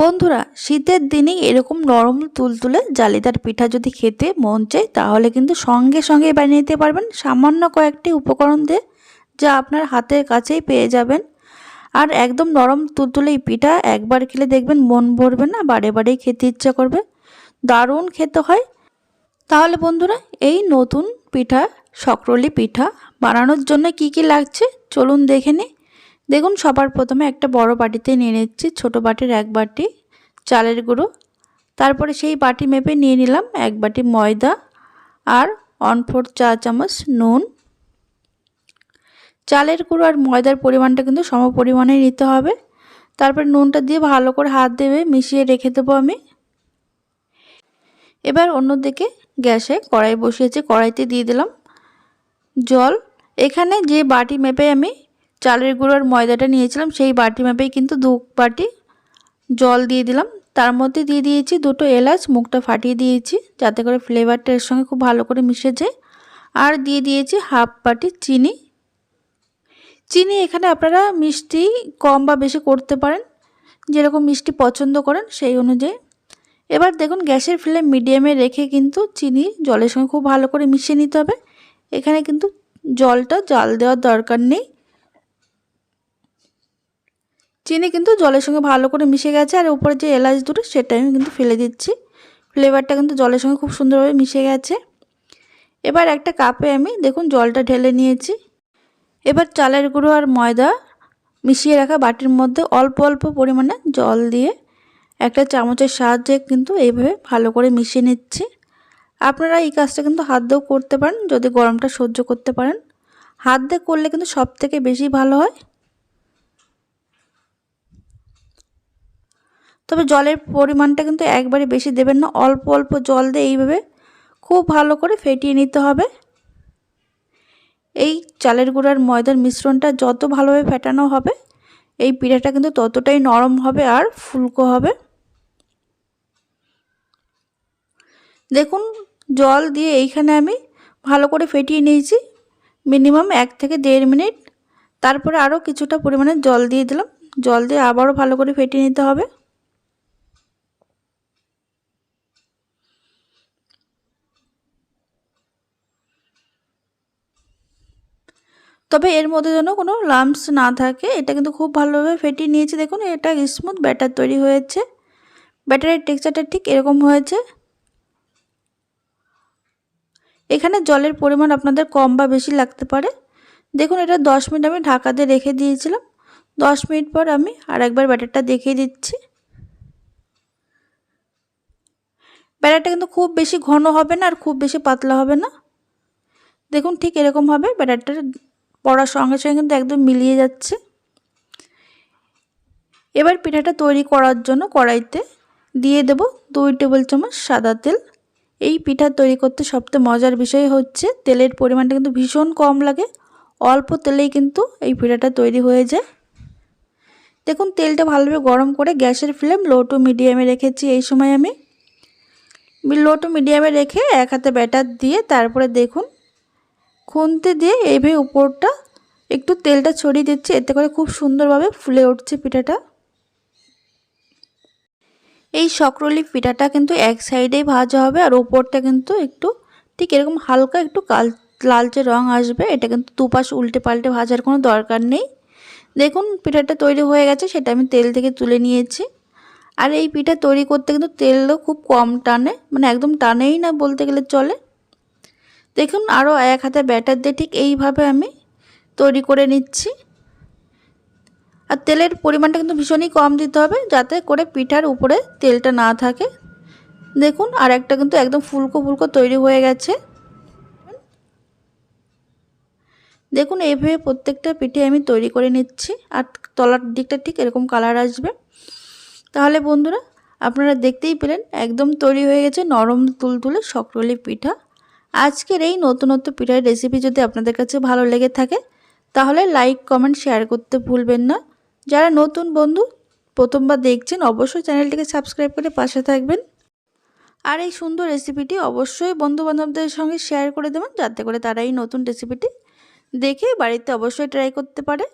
বন্ধুরা, শীতের দিনে এরকম নরম তুলতুলে জালিদার পিঠা যদি খেতে মন চায়, তাহলে কিন্তু সঙ্গে সঙ্গে বানিয়ে নিতে পারবেন সামান্য কয়েকটি উপকরণ দিয়ে, যা আপনার হাতের কাছেই পেয়ে যাবেন। আর একদম নরম তুলতুলে এই পিঠা একবার খেলে দেখবেন মন ভরবে না, বারে বারেই খেতে ইচ্ছা করবে। দারুণ খেতে হয়। তাহলে বন্ধুরা, এই নতুন পিঠা, সকরলি পিঠা বানানোর জন্য কি কি লাগছে? চলুন দেখে নিই। দেখুন, সবার প্রথমে একটা বড় বাটিতে নিয়ে নিচ্ছি, ছোটো বাটির এক বাটি চালের গুঁড়ো। তারপরে সেই বাটি মেপে নিয়ে নিলাম এক বাটি ময়দা আর ওয়ান ফোর চা চামচ নুন। চালের গুঁড়ো আর ময়দার পরিমাণটা কিন্তু সম পরিমাণে নিতে হবে। তারপরে নুনটা দিয়ে ভালো করে হাত দেবে, মিশিয়ে রেখে দেবো আমি। এবার অন্যদিকে গ্যাসে কড়াই বসিয়েছি, কড়াইতে দিয়ে দিলাম জল। এখানে যে বাটি মেপে আমি চালের গুঁড়ো আর ময়দাটা নিয়েছিলাম, সেই বাটি মাপেই কিন্তু দু বাটি জল দিয়ে দিলাম। তার মধ্যে দিয়ে দিয়েছি দুটো এলাচ, মুখটা ফাটিয়ে দিয়েছি যাতে করে ফ্লেভারটা এর সঙ্গে খুব ভালো করে মিশে যায়। আর দিয়ে দিয়েছি হাফ বাটি চিনি। চিনি এখানে আপনারা মিষ্টি কম বা বেশি করতে পারেন, যেরকম মিষ্টি পছন্দ করেন সেই অনুযায়ী। এবার দেখুন গ্যাসের ফ্লেম মিডিয়ামে রেখে কিন্তু চিনি জলের সঙ্গে খুব ভালো করে মিশিয়ে নিতে হবে। এখানে কিন্তু জলটা জাল দেওয়ার দরকার নেই। চিনি কিন্তু জলের সঙ্গে ভালো করে মিশে গেছে আর উপরে যে এলাচ দুটো সেটা আমি কিন্তু ফেলে দিচ্ছি। ফ্লেভারটা কিন্তু জলের সঙ্গে খুব সুন্দরভাবে মিশে গেছে। এবার একটা কাপে আমি দেখুন জলটা ঢেলে নিয়েছি। এবার চালের গুঁড়ো আর ময়দা মিশিয়ে রাখা বাটির মধ্যে অল্প অল্প পরিমাণে জল দিয়ে একটা চামচের সাহায্যে কিন্তু এইভাবে ভালো করে মিশিয়ে নিচ্ছি। আপনারা এই কাজটা কিন্তু হাত দিয়েও করতে পারেন, যদি গরমটা সহ্য করতে পারেন। হাত দিয়ে করলে কিন্তু সব থেকে বেশি ভালো হয়। তবে জলের পরিমাণটা কিন্তু একবারে বেশি দেবেন না, অল্প অল্প জল দিয়ে এইভাবে খুব ভালো করে ফেটিয়ে নিতে হবে। এই চালের গুঁড়ার ময়দার মিশ্রণটা যত ভালোভাবে ফেটানো হবে, এই পিঠাটা কিন্তু ততটাই নরম হবে আর ফুলকো হবে। দেখুন, জল দিয়ে এইখানে আমি ভালো করে ফেটিয়ে নিয়েছি, মিনিমাম এক থেকে দেড় মিনিট। তারপরে আরও কিছুটা পরিমাণে জল দিয়ে দিলাম, জল দিয়ে আবারও ভালো করে ফেটিয়ে নিতে হবে। তবে এর মধ্যে যেন কোনো লাম্পস না থাকে, এটা কিন্তু খুব ভালোভাবে ফেটিয়ে নিয়েছি। দেখুন, এটা স্মুথ ব্যাটার তৈরি হয়েছে। ব্যাটারের টেক্সচারটা ঠিক এরকম হয়েছে। এখানে জলের পরিমাণ আপনাদের কম বা বেশি লাগতে পারে। দেখুন, এটা দশ মিনিট আমি ঢাকা দিয়ে রেখে দিয়েছিলাম। দশ মিনিট পর আমি আর একবার ব্যাটারটা দেখিয়ে দিচ্ছি। ব্যাটারটা কিন্তু খুব বেশি ঘন হবে না আর খুব বেশি পাতলা হবে না। দেখুন, ঠিক এরকম হবে ব্যাটারটা পড়ার সঙ্গে সঙ্গে কিন্তু একদম মিলিয়ে যাচ্ছে। এবার পিঠাটা তৈরি করার জন্য কড়াইতে দিয়ে দেব দুই টেবিল চামচ সাদা তেল। এই পিঠা তৈরি করতে সবচেয়ে মজার বিষয় হচ্ছে, তেলের পরিমাণটা কিন্তু ভীষণ কম লাগে। অল্প তেলেই কিন্তু এই পিঠাটা তৈরি হয়ে যায়। দেখুন, তেলটা ভালোভাবে গরম করে গ্যাসের ফ্লেম লো টু মিডিয়ামে রেখেছি এই সময় আমি। লো টু মিডিয়ামে রেখে এক হাতে ব্যাটার দিয়ে তারপরে দেখুন খুন্তি দিয়ে এইভাবে উপরটা একটু তেলটা ছড়িয়ে দিচ্ছি, এতে করে খুব সুন্দরভাবে ফুলে উঠছে পিঠাটা। এই সকরলি পিঠাটা কিন্তু এক সাইডেই ভাজা হবে আর উপরটা কিন্তু একটু, ঠিক এরকম হালকা একটু কাল, লালচে রং আসবে, এটা কিন্তু দুপাশ উল্টে পাল্টে ভাজার কোনো দরকার নেই। দেখুন পিঠাটা তৈরি হয়ে গেছে, সেটা আমি তেল থেকে তুলে নিয়েছি। আর এই পিঠা তৈরি করতে কিন্তু তেলও খুব কম টানে মানে একদম টানেই না বলতে গেলে চলে। দেখুন আরও এক হাতে ব্যাটার দিয়ে ঠিক এইভাবে আমি তৈরি করে নিচ্ছি। আর তেলের পরিমাণটা কিন্তু ভীষণই কম দিতে হবে যাতে করে পিঠার উপরে তেলটা না থাকে। দেখুন আর একটা কিন্তু একদম ফুলকো ফুলকো তৈরি হয়ে গেছে। দেখুন এইভাবে প্রত্যেকটা পিঠে আমি তৈরি করে নিচ্ছি আর তলার দিকটা ঠিক এরকম কালার আসবে। তাহলে বন্ধুরা আপনারা দেখতেই পেলেন একদম তৈরি হয়ে গেছে নরম তুলতুলে সকরলি পিঠা। আজকের এই নতুনত্ব পিঠার রেসিপি যদি আপনাদের কাছে ভালো লেগে থাকে, তাহলে লাইক কমেন্ট শেয়ার করতে ভুলবেন না। যারা নতুন বন্ধু, প্রথমবার দেখছেন, অবশ্যই চ্যানেলটিকে সাবস্ক্রাইব করে পাশে থাকবেন। আর এই সুন্দর রেসিপিটি অবশ্যই বন্ধুবান্ধবদের সঙ্গে শেয়ার করে দেবেন, যাতে করে তারা এই নতুন রেসিপিটি দেখে বাড়িতে অবশ্যই ট্রাই করতে পারে।